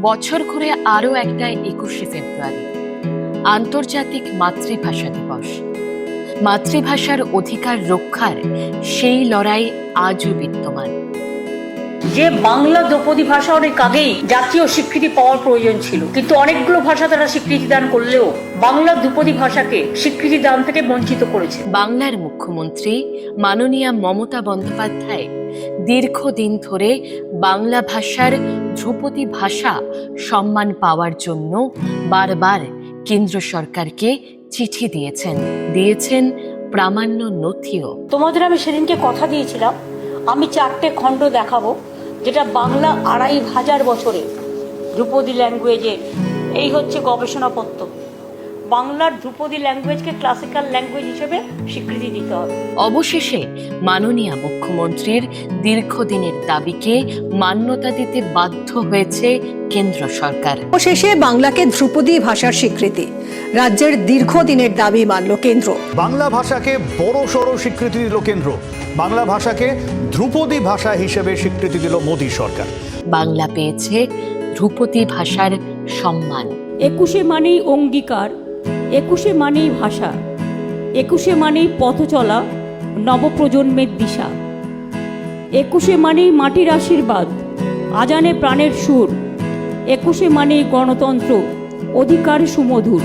বছর ঘুরে আরও একটা একুশে ফেব্রুয়ারি, আন্তর্জাতিক মাতৃভাষা দিবস। মাতৃভাষার অধিকার রক্ষার সেই লড়াই আজও বিদ্যমান। যে বাংলা দ্রৌপদী ভাষা অনেক আগেই জাতীয় স্বীকৃতি পাওয়ার প্রয়োজন ছিল। কিন্তু অনেকগুলো ভাষা তারা স্বীকৃতি দান করলেও বাংলা দ্রুপদী ভাষাকে স্বীকৃতি দান থেকে বঞ্চিত করেছে। বাংলার মুখ্যমন্ত্রী মাননীয়া মমতা বন্দ্যোপাধ্যায় দীর্ঘদিন ধরে বাংলা ভাষার ধ্রুপদী ভাষা সম্মান পাওয়ার জন্য বারবার কেন্দ্র সরকারকে চিঠি দিয়েছেন। দিয়েছেন প্রামাণ্য নথিও। তোমাদের আমি সেদিনকে কথা দিয়েছিলাম। আমি চারটে খণ্ড দেখাবো। যেটা বাংলা আড়াই হাজার বছরে ধ্রুপদী ল্যাঙ্গুয়েজের এই হচ্ছে গবেষণাপত্র। বাংলার ধ্রুপদী ল্যাঙ্গুয়েজকে ক্লাসিক্যাল ল্যাঙ্গুয়েজ হিসেবে স্বীকৃতি দিতে হবে। অবশেষে মাননীয় মুখ্যমন্ত্রীর দীর্ঘদিনের দাবিকে মান্যতা দিতে বাধ্য হয়েছে কেন্দ্র সরকার। অবশেষে বাংলাকে ধ্রুপদী ভাষার স্বীকৃতি। রাজ্যের দীর্ঘদিনের দাবি মানল কেন্দ্র। বাংলা ভাষাকে বড় সড় স্বীকৃতি দিল কেন্দ্র। বাংলা ভাষাকে ধ্রুপদী ভাষা হিসেবে স্বীকৃতি দিল মোদী সরকার। বাংলা পেয়েছে ধ্রুপদী ভাষার সম্মান। একুশে মানেই অঙ্গীকার। একুশে মানেই ভাষা, একুশে মানেই পথ চলা, নবপ্রজন্মের দিশা। একুশে মানেই মাটির আশীর্বাদ, আজানে প্রাণের সুর। একুশে মানেই গণতন্ত্র, অধিকার সুমধুর।